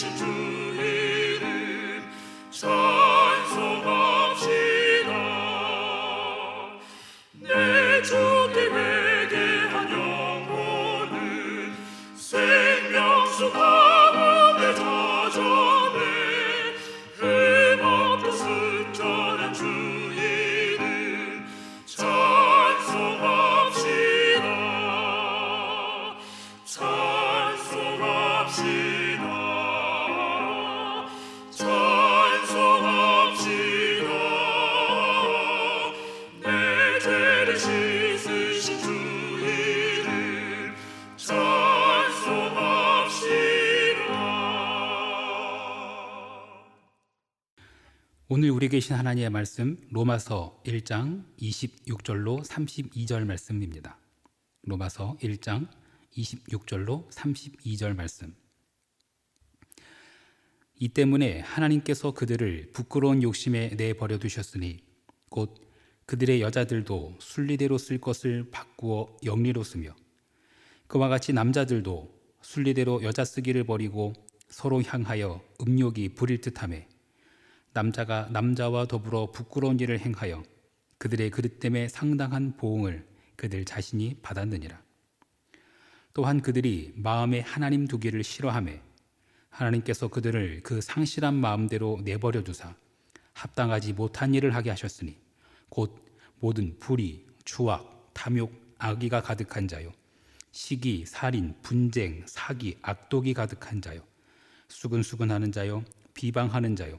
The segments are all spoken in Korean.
씻으 계신 하나님의 말씀 로마서 1장 26절로 32절 말씀입니다. 로마서 1장 26절로 32절 말씀. 이 때문에 하나님께서 그들을 부끄러운 욕심에 내버려 두셨으니 곧 그들의 여자들도 순리대로 쓸 것을 바꾸어 영리로 쓰며 그와 같이 남자들도 순리대로 여자 쓰기를 버리고 서로 향하여 음욕이 부릴 듯하며 남자가 남자와 더불어 부끄러운 일을 행하여 그들의 그릇됨에 상당한 보응을 그들 자신이 받았느니라. 또한 그들이 마음에 하나님 두기를 싫어하매 하나님께서 그들을 그 상실한 마음대로 내버려 두사 합당하지 못한 일을 하게 하셨으니 곧 모든 불의, 추악, 탐욕, 악의가 가득한 자요 시기, 살인, 분쟁, 사기, 악독이 가득한 자요 수근수근하는 자요 비방하는 자요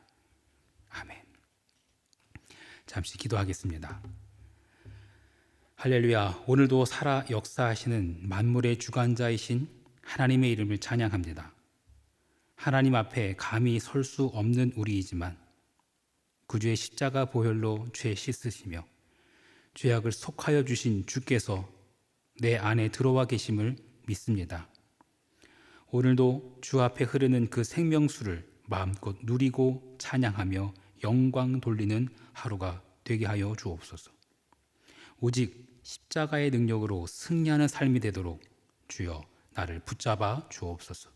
잠시 기도하겠습니다. 할렐루야. 오늘도 살아 역사하시는 만물의 주관자이신 하나님의 이름을 찬양합니다. 하나님 앞에 감히 설 수 없는 우리이지만 구주의 십자가 보혈로 죄 씻으시며 죄악을 속하여 주신 주께서 내 안에 들어와 계심을 믿습니다. 오늘도 주 앞에 흐르는 그 생명수를 마음껏 누리고 찬양하며 영광 돌리는 하루가 되게 하여 주옵소서. 오직 십자가의 능력으로 승리하는 삶이 되도록 주여 나를 붙잡아 주옵소서.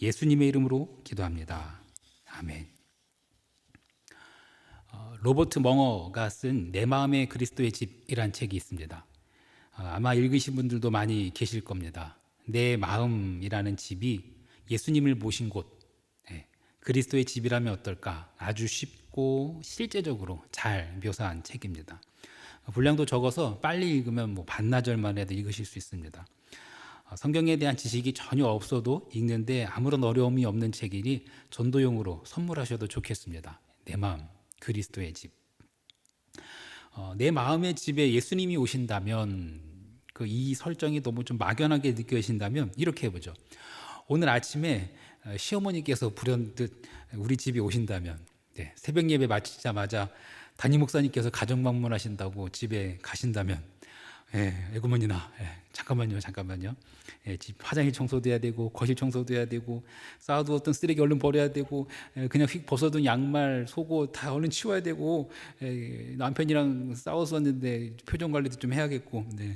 예수님의 이름으로 기도합니다. 아멘. 어, 로버트 멍어가 쓴 내 마음의 그리스도의 집이란 책이 있습니다. 어, 아마 읽으신 분들도 많이 계실 겁니다. 내 마음이라는 집이 예수님을 모신 곳, 예, 그리스도의 집이라면 어떨까? 아주 쉽고 실제적으로 잘 묘사한 책입니다. 어, 분량도 적어서 빨리 읽으면 뭐 반나절 만에도 읽으실 수 있습니다. 어, 성경에 대한 지식이 전혀 없어도 읽는데 아무런 어려움이 없는 책이니 전도용으로 선물하셔도 좋겠습니다. 내 마음, 그리스도의 집. 어, 내 마음의 집에 예수님이 오신다면 그 이 설정이 너무 좀 막연하게 느껴진다면 이렇게 해보죠. 오늘 아침에 어, 시어머니께서 불현듯 우리 집에 오신다면 네, 새벽 예배 마치자마자 담임 목사님께서 가정 방문하신다고 집에 가신다면 예, 애구머니나 예, 잠깐만요, 잠깐만요. 예, 집 화장실 청소돼야 되고 거실 청소돼야 되고 쌓아두었던 쓰레기 얼른 버려야 되고 예, 그냥 휙 벗어둔 양말, 속옷 다 얼른 치워야 되고 예, 남편이랑 싸웠었는데 표정 관리도 좀 해야겠고. 네.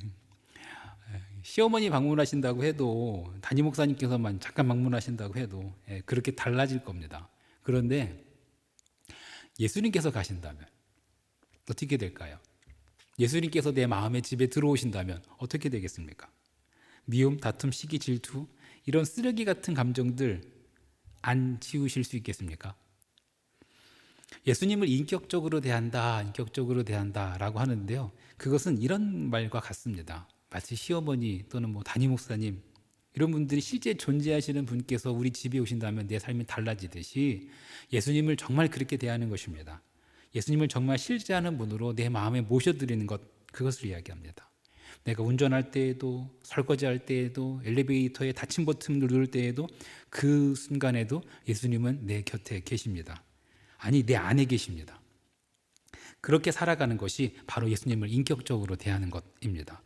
예, 시어머니 방문하신다고 해도 담임 목사님께서만 잠깐 방문하신다고 해도 예, 그렇게 달라질 겁니다. 그런데 예수님께서 가신다면 어떻게 될까요? 예수님께서 내 마음의 집에 들어오신다면 어떻게 되겠습니까? 미움, 다툼, 시기, 질투 이런 쓰레기 같은 감정들 안 치우실 수 있겠습니까? 예수님을 인격적으로 대한다, 인격적으로 대한다라고 하는데요. 그것은 이런 말과 같습니다. 마치 시어머니 또는 뭐 담임 목사님 이런 분들이 실제 존재하시는 분께서 우리 집에 오신다면 내 삶이 달라지듯이 예수님을 정말 그렇게 대하는 것입니다. 예수님을 정말 실제하는 분으로 내 마음에 모셔드리는 것 그것을 이야기합니다. 내가 운전할 때에도 설거지할 때에도 엘리베이터에 닫힌 버튼 누를 때에도 그 순간에도 예수님은 내 곁에 계십니다. 아니 내 안에 계십니다. 그렇게 살아가는 것이 바로 예수님을 인격적으로 대하는 것입니다.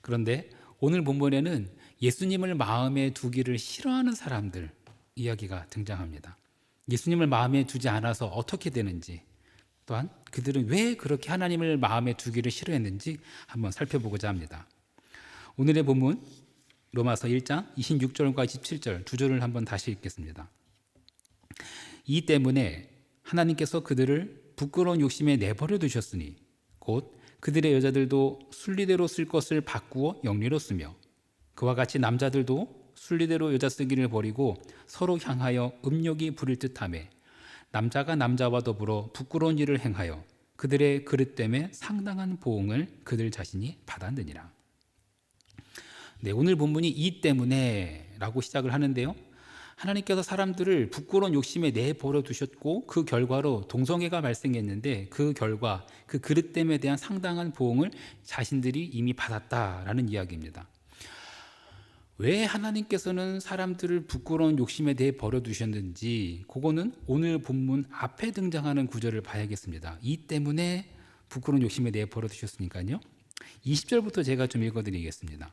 그런데 오늘 본문에는 예수님을 마음에 두기를 싫어하는 사람들 이야기가 등장합니다. 예수님을 마음에 두지 않아서 어떻게 되는지 또한 그들은 왜 그렇게 하나님을 마음에 두기를 싫어했는지 한번 살펴보고자 합니다. 오늘의 본문 로마서 1장 26절과 27절 두 절을 한번 다시 읽겠습니다. 이 때문에 하나님께서 그들을 부끄러운 욕심에 내버려 두셨으니 곧 그들의 여자들도 순리대로 쓸 것을 바꾸어 영리로 쓰며 그와 같이 남자들도 순리대로 여자 쓰기를 버리고 서로 향하여 음욕이 부릴 듯하며 남자가 남자와 더불어 부끄러운 일을 행하여 그들의 그릇 때문에 상당한 보응을 그들 자신이 받았느니라. 네, 오늘 본문이 이 때문에라고 시작을 하는데요. 하나님께서 사람들을 부끄러운 욕심에 내버려 두셨고 그 결과로 동성애가 발생했는데 그 결과 그 그릇 됨에 대한 상당한 보응을 자신들이 이미 받았다라는 이야기입니다. 왜 하나님께서는 사람들을 부끄러운 욕심에 대해 버려두셨는지 그거는 오늘 본문 앞에 등장하는 구절을 봐야겠습니다. 이 때문에 부끄러운 욕심에 대해 버려두셨으니까요. 20절부터 제가 좀 읽어드리겠습니다.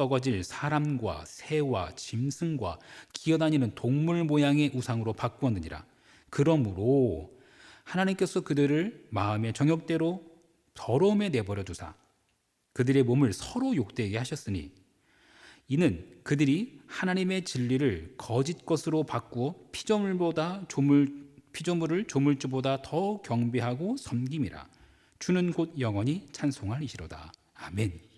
썩어질 사람과 새와 짐승과 기어다니는 동물 모양의 우상으로 바꾸었느니라. 그러므로 하나님께서 그들을 마음의 정욕대로 더러움에 내버려 두사 그들의 몸을 서로 욕되게 하셨으니 이는 그들이 하나님의 진리를 거짓 것으로 바꾸어 피조물보다 조물 피조물을 조물주보다 더 경배하고 섬김이라 주는 곧 영원히 찬송할 이시로다. 아멘.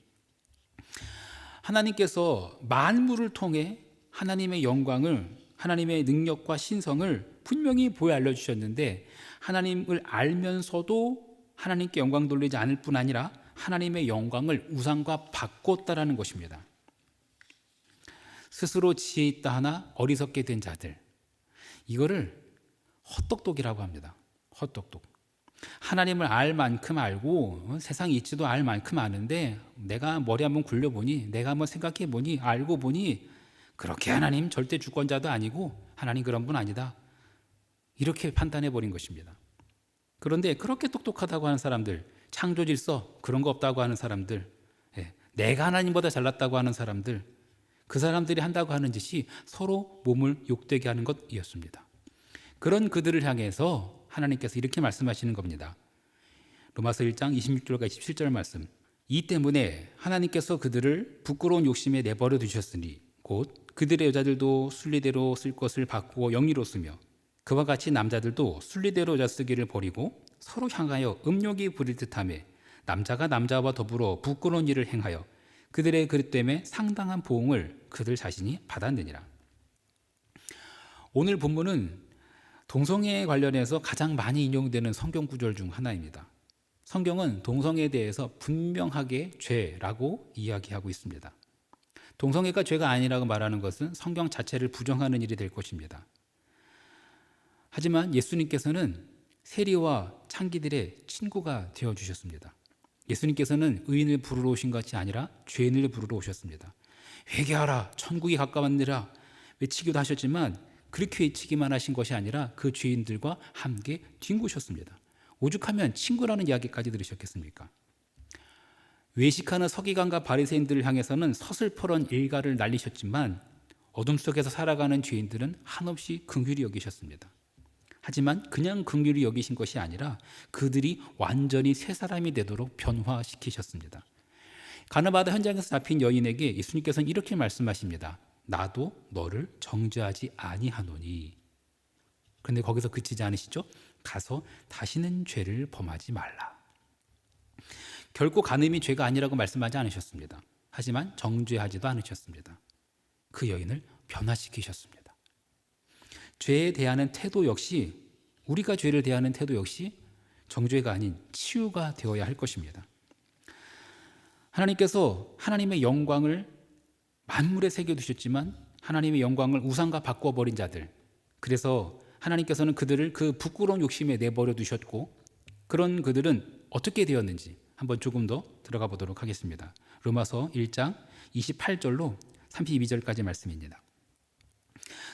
하나님께서 만물을 통해 하나님의 영광을 하나님의 능력과 신성을 분명히 보여 알려 주셨는데 하나님을 알면서도 하나님께 영광 돌리지 않을 뿐 아니라 하나님의 영광을 우상과 바꿨다라는 것입니다. 스스로 지혜 있다 하나 어리석게 된 자들 이거를 헛똑똑이라고 합니다. 헛똑똑. 하나님을 알 만큼 알고 어, 세상 이치도 알 만큼 아는데 내가 머리 한번 굴려보니 내가 한번 생각해 보니 알고 보니 그렇게 하나님 절대 주권자도 아니고 하나님 그런 분 아니다. 이렇게 판단해 버린 것입니다. 그런데 그렇게 똑똑하다고 하는 사람들, 창조 질서 그런 거 없다고 하는 사람들, 예, 내가 하나님보다 잘났다고 하는 사람들, 그 사람들이 한다고 하는 짓이 서로 몸을 욕되게 하는 것이었습니다. 그런 그들을 향해서 하나님께서 이렇게 말씀하시는 겁니다. 로마서 1장 26절과 27절 말씀. 이 때문에 하나님께서 그들을 부끄러운 욕심에 내버려 두셨으니 곧 그들의 여자들도 순리대로 쓸 것을 바꾸어 영리로 쓰며 그와 같이 남자들도 순리대로 여자 쓰기를 버리고 서로 향하여 음욕이 부릴 듯하며 남자가 남자와 더불어 부끄러운 일을 행하여 그들의 그릇 때문에 상당한 보응을 그들 자신이 받았느니라. 오늘 본문은 동성애에 관련해서 가장 많이 인용되는 성경 구절 중 하나입니다. 성경은 동성애에 대해서 분명하게 죄라고 이야기하고 있습니다. 동성애가 죄가 아니라고 말하는 것은 성경 자체를 부정하는 일이 될 것입니다. 하지만 예수님께서는 세리와 창기들의 친구가 되어 주셨습니다. 예수님께서는 의인을 부르러 오신 것이 아니라 죄인을 부르러 오셨습니다. 회개하라 천국이 가까웠느라 외치기도 하셨지만 그렇게 외치기만 하신 것이 아니라 그 죄인들과 함께 뒹구셨습니다. 오죽하면 친구라는 이야기까지 들으셨겠습니까? 외식하는 서기관과 바리새인들을 향해서는 서슬퍼런 일가를 날리셨지만 어둠 속에서 살아가는 죄인들은 한없이 긍휼히 여기셨습니다. 하지만 그냥 긍휼히 여기신 것이 아니라 그들이 완전히 새 사람이 되도록 변화시키셨습니다. 가나바다 현장에서 잡힌 여인에게 예수님께서는 이렇게 말씀하십니다. 나도 너를 정죄하지 아니하노니. 그런데 거기서 그치지 않으시죠? 가서 다시는 죄를 범하지 말라. 결코 간음이 죄가 아니라고 말씀하지 않으셨습니다. 하지만 정죄하지도 않으셨습니다. 그 여인을 변화시키셨습니다. 죄에 대하는 태도 역시 우리가 죄를 대하는 태도 역시 정죄가 아닌 치유가 되어야 할 것입니다. 하나님께서 하나님의 영광을 만물에 새겨 두셨지만 하나님의 영광을 우상과 바꿔 버린 자들. 그래서 하나님께서는 그들을 그 부끄러운 욕심에 내버려 두셨고 그런 그들은 어떻게 되었는지 한번 조금 더 들어가 보도록 하겠습니다. 로마서 1장 28절로 32절까지 말씀입니다.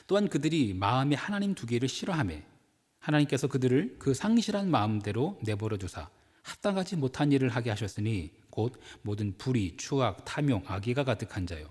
또한 그들이 마음에 하나님 두 개를 싫어하매 하나님께서 그들을 그 상실한 마음대로 내버려 두사 합당하지 못한 일을 하게 하셨으니 곧 모든 불의, 추악, 탐욕, 악의가 가득한 자요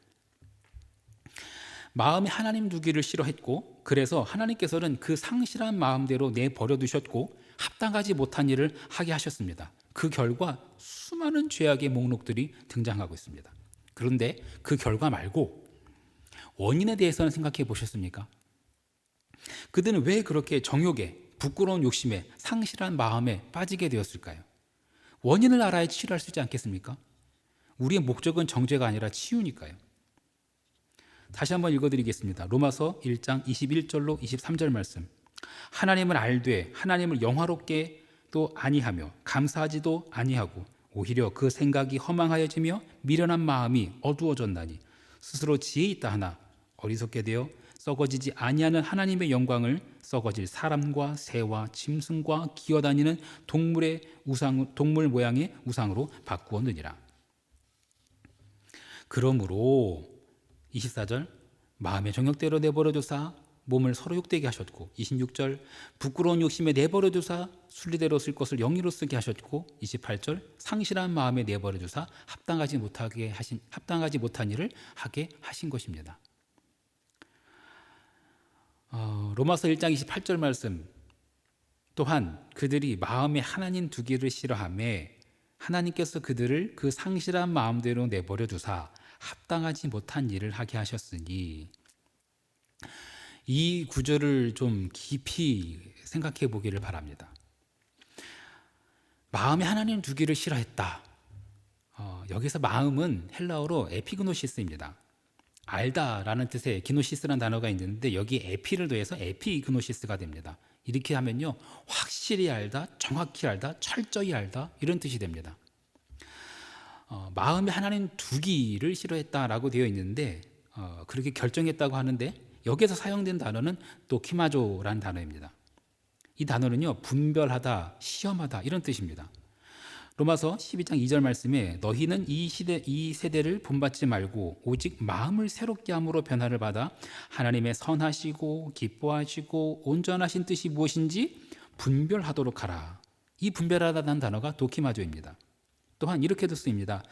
마음에 하나님 두기를 싫어했고 그래서 하나님께서는 그 상실한 마음대로 내버려 두셨고 합당하지 못한 일을 하게 하셨습니다. 그 결과 수많은 죄악의 목록들이 등장하고 있습니다. 그런데 그 결과 말고 원인에 대해서는 생각해 보셨습니까? 그들은 왜 그렇게 정욕에 부끄러운 욕심에 상실한 마음에 빠지게 되었을까요? 원인을 알아야 치유할 수 있지 않겠습니까? 우리의 목적은 정죄가 아니라 치유니까요. 다시 한번 읽어드리겠습니다. 로마서 1장 21절로 23절 말씀. 하나님을 알되 하나님을 영화롭게 또 아니하며 감사하지도 아니하고 오히려 그 생각이 허망하여지며 미련한 마음이 어두워졌나니 스스로 지혜 있다 하나 어리석게 되어 썩어지지 아니하는 하나님의 영광을 썩어질 사람과 새와 짐승과 기어다니는 동물의 우상 동물 모양의 우상으로 바꾸었느니라. 그러므로 24절 마음의 정욕대로 내버려 두사 몸을 서로 욕되게 하셨고 26절 부끄러운 욕심에 내버려 두사 순리대로 쓸 것을 영리로 쓰게 하셨고 28절 상실한 마음에 내버려 두사 합당하지 못하게 하신 합당하지 못한 일을 하게 하신 것입니다. 어, 로마서 1장 28절 말씀 또한 그들이 마음에 하나님 두기를 싫어함에 하나님께서 그들을 그 상실한 마음대로 내버려 두사 합당하지 못한 일을 하게 하셨으니 이 구절을 좀 깊이 생각해 보기를 바랍니다. 마음에 하나님 두기를 싫어했다. 어, 여기서 마음은 헬라어로 에피그노시스입니다. 알다라는 뜻의 기노시스라는 단어가 있는데 여기 에피를 더해서 에피그노시스가 됩니다. 이렇게 하면요 확실히 알다, 정확히 알다, 철저히 알다 이런 뜻이 됩니다. 어, 마음에 하나님 두기를 싫어했다라고 되어 있는데 어, 그렇게 결정했다고 하는데 여기서 사용된 단어는 도키마조라는 단어입니다. 이 단어는요 분별하다, 시험하다 이런 뜻입니다. 로마서 12장 2절 말씀에 너희는 이 시대 이 세대를 본받지 말고 오직 마음을 새롭게 함으로 변화를 받아 하나님의 선하시고 기뻐하시고 온전하신 뜻이 무엇인지 분별하도록 하라. 이 분별하다는 단어가 도키마조입니다. 또한 이렇게도 쓰입니다.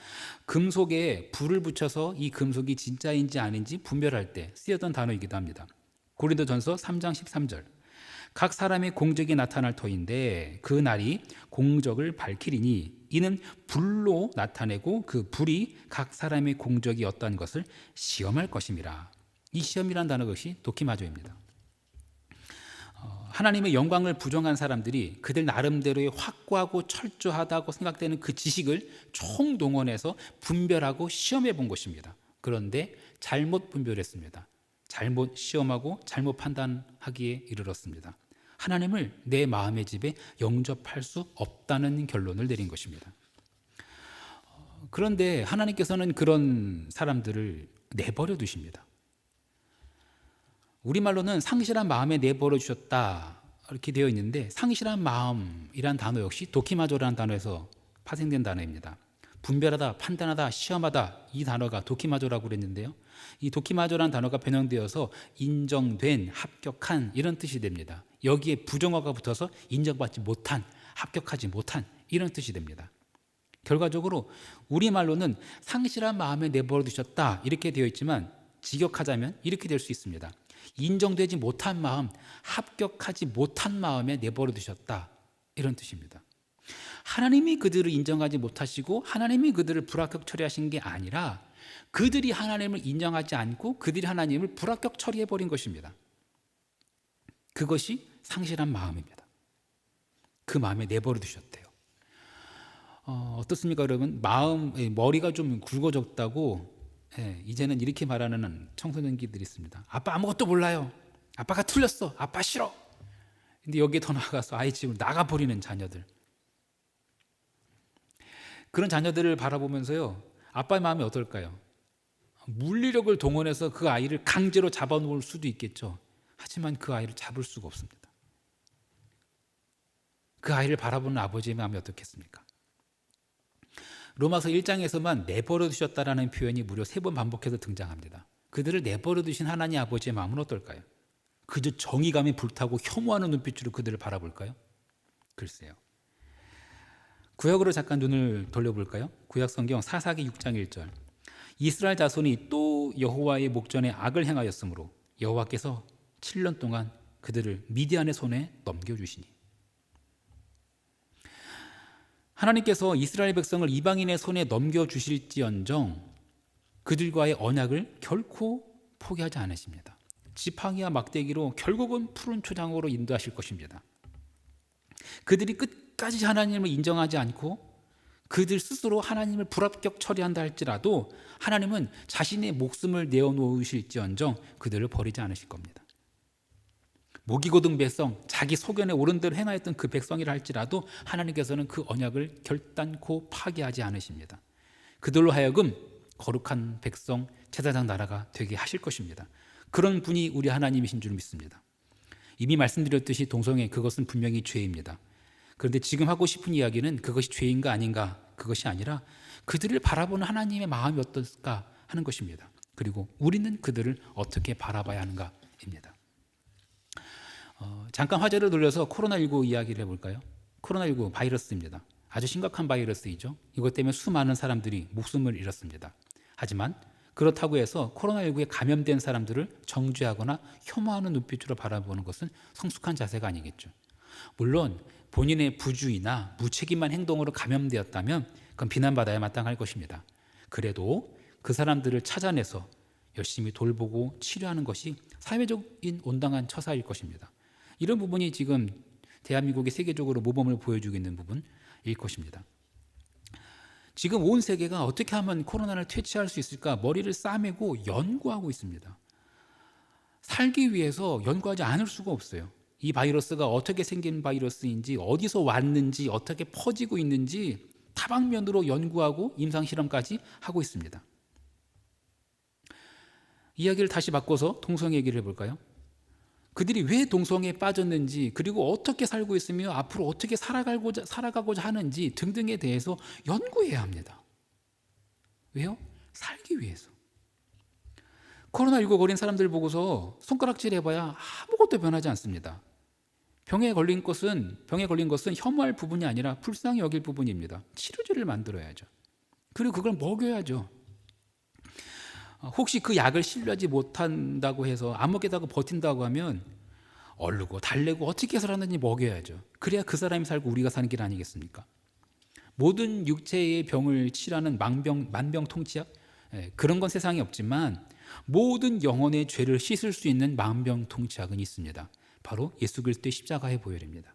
금속에 불을 붙여서 이 금속이 진짜인지 아닌지 분별할 때 쓰였던 단어이기도 합니다. 고린도전서 3장 13절. 각 사람의 공적이 나타날 터인데 그 날이 공적을 밝히리니 이는 불로 나타내고 그 불이 각 사람의 공적이 어떠한 것을 시험할 것임이라. 이 시험이란 단어 것이 도키마조입니다. 어, 하나님의 영광을 부정한 사람들이 그들 나름대로의 확고하고 철저하다고 생각되는 그 지식을 총동원해서 분별하고 시험해 본 것입니다. 그런데 잘못 분별했습니다. 잘못 시험하고 잘못 판단하기에 이르렀습니다. 하나님을 내 마음의 집에 영접할 수 없다는 결론을 내린 것입니다. 어, 그런데 하나님께서는 그런 사람들을 내버려 두십니다. 우리말로는 상실한 마음에 내버려 주셨다 이렇게 되어 있는데 상실한 마음이란 단어 역시 도키마조라는 단어에서 파생된 단어입니다. 분별하다, 판단하다, 시험하다 이 단어가 도키마조라고 그랬는데요. 이 도키마조라는 단어가 변형되어서 인정된, 합격한 이런 뜻이 됩니다. 여기에 부정어가 붙어서 인정받지 못한, 합격하지 못한 이런 뜻이 됩니다. 결과적으로 우리말로는 상실한 마음에 내버려 두셨다 이렇게 되어 있지만 직역하자면 이렇게 될 수 있습니다. 인정되지 못한 마음, 합격하지 못한 마음에 내버려 두셨다 이런 뜻입니다. 하나님이 그들을 인정하지 못하시고 하나님이 그들을 불합격 처리하신 게 아니라 그들이 하나님을 인정하지 않고 그들이 하나님을 불합격 처리해 버린 것입니다. 그것이 상실한 마음입니다. 그 마음에 내버려 두셨대요. 어, 어떻습니까, 여러분? 마음, 예, 머리가 좀 굵어졌다고 예, 이제는 이렇게 말하는 청소년기들이 있습니다. 아빠 아무것도 몰라요. 아빠가 틀렸어. 아빠 싫어. 근데 여기에 더 나아가서 아이 집을 나가버리는 자녀들. 그런 자녀들을 바라보면서요, 아빠의 마음이 어떨까요? 물리력을 동원해서 그 아이를 강제로 잡아놓을 수도 있겠죠. 하지만 그 아이를 잡을 수가 없습니다. 그 아이를 바라보는 아버지의 마음이 어떻겠습니까? 로마서 1장에서만 내버려 두셨다라는 표현이 무려 세 번 반복해서 등장합니다. 그들을 내버려 두신 하나님 아버지의 마음은 어떨까요? 그저 정의감이 불타고 혐오하는 눈빛으로 그들을 바라볼까요? 글쎄요. 구약으로 잠깐 눈을 돌려볼까요? 구약 성경 사사기 6장 1절. 이스라엘 자손이 또 여호와의 목전에 악을 행하였으므로 여호와께서 7년 동안 그들을 미디안의 손에 넘겨 주시니. 하나님께서 이스라엘 백성을 이방인의 손에 넘겨주실지언정 그들과의 언약을 결코 포기하지 않으십니다. 지팡이와 막대기로 결국은 푸른 초장으로 인도하실 것입니다. 그들이 끝까지 하나님을 인정하지 않고 그들 스스로 하나님을 불합격 처리한다 할지라도 하나님은 자신의 목숨을 내어놓으실지언정 그들을 버리지 않으실 겁니다. 모기고등 백성, 자기 소견에 옳은 대로 행하였던 그 백성이라 할지라도 하나님께서는 그 언약을 결단코 파기하지 않으십니다. 그들로 하여금 거룩한 백성, 제사장 나라가 되게 하실 것입니다. 그런 분이 우리 하나님이신 줄 믿습니다. 이미 말씀드렸듯이 동성애 그것은 분명히 죄입니다. 그런데 지금 하고 싶은 이야기는 그것이 죄인가 아닌가 그것이 아니라 그들을 바라보는 하나님의 마음이 어떨까 하는 것입니다. 그리고 우리는 그들을 어떻게 바라봐야 하는가입니다. 어, 잠깐 화제를 돌려서 코로나19 이야기를 해볼까요? 코로나19 바이러스입니다. 아주 심각한 바이러스이죠. 이것 때문에 수많은 사람들이 목숨을 잃었습니다. 하지만 그렇다고 해서 코로나19에 감염된 사람들을 정죄하거나 혐오하는 눈빛으로 바라보는 것은 성숙한 자세가 아니겠죠. 물론 본인의 부주의나 무책임한 행동으로 감염되었다면 그건 비난받아야 마땅할 것입니다. 그래도 그 사람들을 찾아내서 열심히 돌보고 치료하는 것이 사회적인 온당한 처사일 것입니다. 이런 부분이 지금 대한민국이 세계적으로 모범을 보여주고 있는 부분일 것입니다. 지금 온 세계가 어떻게 하면 코로나를 퇴치할 수 있을까 머리를 싸매고 연구하고 있습니다. 살기 위해서 연구하지 않을 수가 없어요. 이 바이러스가 어떻게 생긴 바이러스인지, 어디서 왔는지, 어떻게 퍼지고 있는지 다방면으로 연구하고 임상 실험까지 하고 있습니다. 이야기를 다시 바꿔서 동성 얘기를 해볼까요? 그들이 왜 동성에 빠졌는지 그리고 어떻게 살고 있으며 앞으로 어떻게 살아가고자, 살아가고자 하는지 등등에 대해서 연구해야 합니다. 왜요? 살기 위해서. 코로나19 걸린 사람들 보고서 손가락질 해봐야 아무것도 변하지 않습니다. 병에 걸린 것은 병에 걸린 것은 혐오할 부분이 아니라 불쌍히 여길 부분입니다. 치료제를 만들어야죠. 그리고 그걸 먹여야죠. 혹시 그 약을 신뢰하지 못한다고 해서 안 먹겠다고 버틴다고 하면 얼르고 달래고 어떻게 해서라든지 먹여야죠. 그래야 그 사람이 살고 우리가 사는 길 아니겠습니까? 모든 육체의 병을 치료하는 망병 만병통치약 예, 그런 건 세상에 없지만 모든 영혼의 죄를 씻을 수 있는 만병통치약은 있습니다. 바로 예수 그리스도의 십자가의 보혈입니다.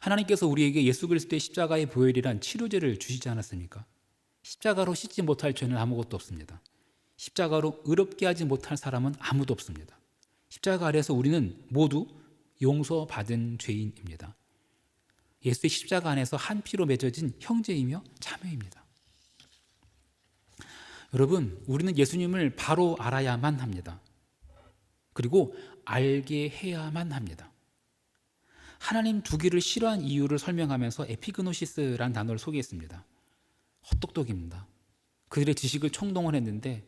하나님께서 우리에게 예수 그리스도의 십자가의 보혈이란 치료제를 주시지 않았습니까? 십자가로 씻지 못할 죄는 아무것도 없습니다. 십자가로 의롭게 하지 못할 사람은 아무도 없습니다. 십자가 아래서 우리는 모두 용서받은 죄인입니다. 예수의 십자가 안에서 한 피로 맺어진 형제이며 자매입니다. 여러분, 우리는 예수님을 바로 알아야만 합니다. 그리고 알게 해야만 합니다. 하나님 두기를 싫어한 이유를 설명하면서 에피그노시스란 단어를 소개했습니다. 헛똑똑입니다. 그들의 지식을 총동원했는데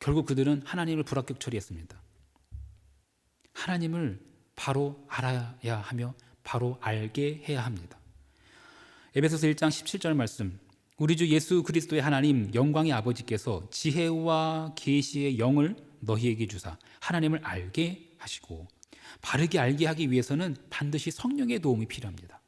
결국 그들은 하나님을 불합격 처리했습니다. 하나님을 바로 알아야 하며 바로 알게 해야 합니다. 에베소서 1장 17절 말씀 우리 주 예수 그리스도의 하나님 영광의 아버지께서 지혜와 계시의 영을 너희에게 주사 하나님을 알게 하시고 바르게 알게 하기 위해서는 반드시 성령의 도움이 필요합니다.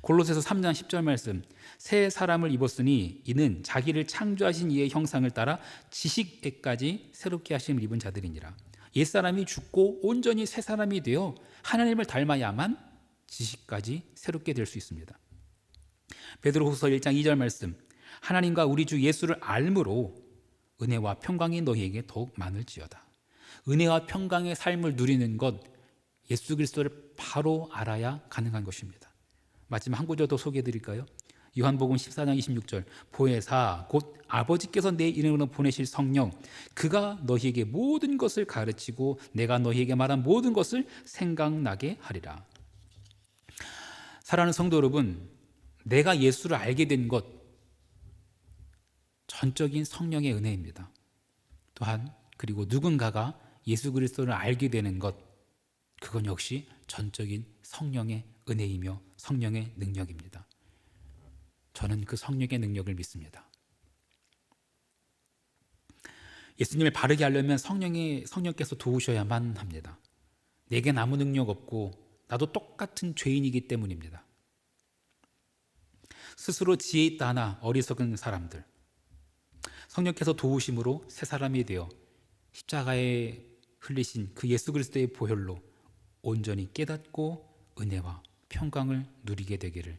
골로새서 3장 10절 말씀 새 사람을 입었으니 이는 자기를 창조하신 이의 형상을 따라 지식에까지 새롭게 하심을 입은 자들이니라. 옛 사람이 죽고 온전히 새 사람이 되어 하나님을 닮아야만 지식까지 새롭게 될 수 있습니다. 베드로후서 1장 2절 말씀 하나님과 우리 주 예수를 알므로 은혜와 평강이 너희에게 더욱 많을지어다. 은혜와 평강의 삶을 누리는 것 예수 그리스도를 바로 알아야 가능한 것입니다. 마지막 한 구절 더 소개해 드릴까요? 요한복음 14장 26절 보혜사 곧 아버지께서 내 이름으로 보내실 성령 그가 너희에게 모든 것을 가르치고 내가 너희에게 말한 모든 것을 생각나게 하리라. 사랑하는 성도 여러분, 내가 예수를 알게 된 것 전적인 성령의 은혜입니다. 또한 그리고 누군가가 예수 그리스도를 알게 되는 것 그건 역시 전적인 성령의 은혜이며 성령의 능력입니다. 저는 그 성령의 능력을 믿습니다. 예수님을 바르게 하려면 성령의 성령께서 도우셔야만 합니다. 내겐 아무 능력 없고 나도 똑같은 죄인이기 때문입니다. 스스로 지혜 있다 하나 어리석은 사람들 성령께서 도우심으로 새 사람이 되어 십자가에 흘리신 그 예수 그리스도의 보혈로 온전히 깨닫고 은혜와 평강을 누리게 되기를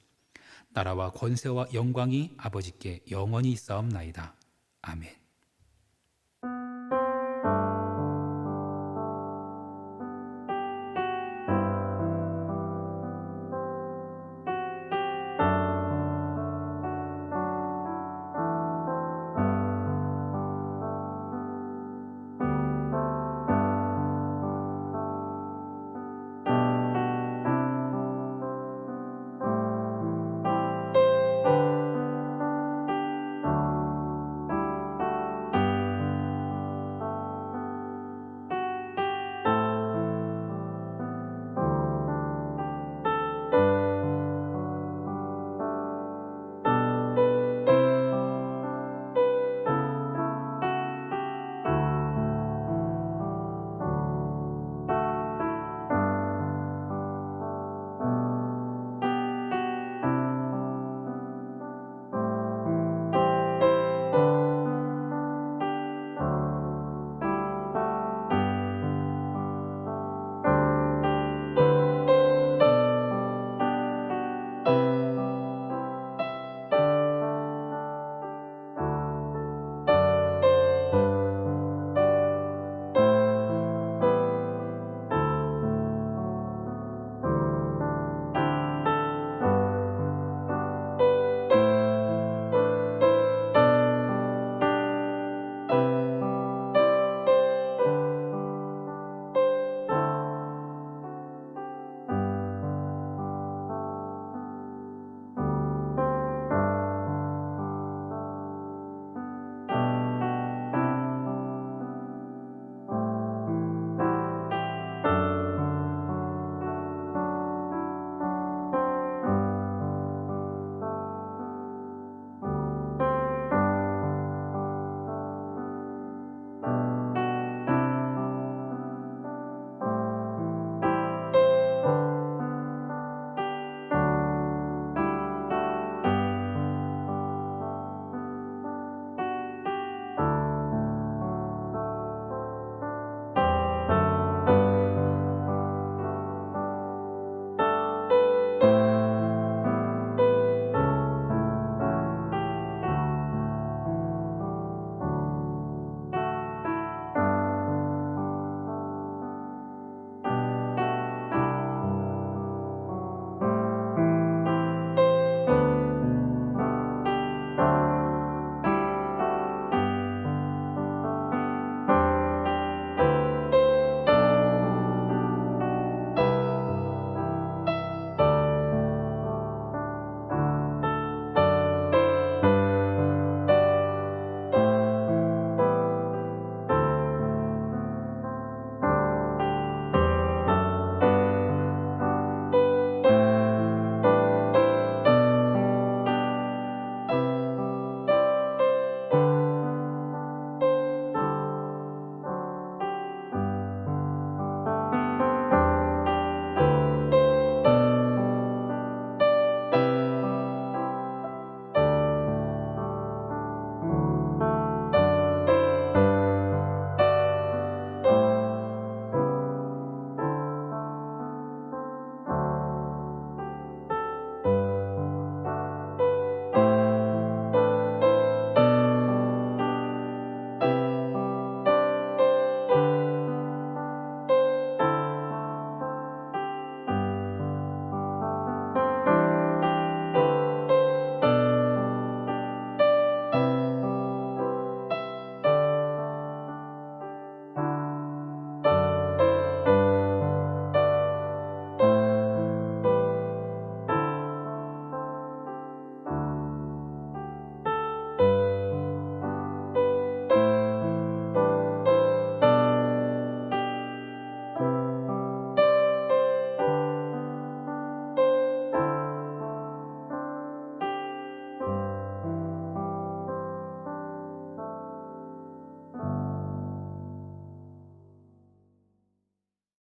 나라와 권세와 영광이 아버지께 영원히 있사옵나이다. 아멘.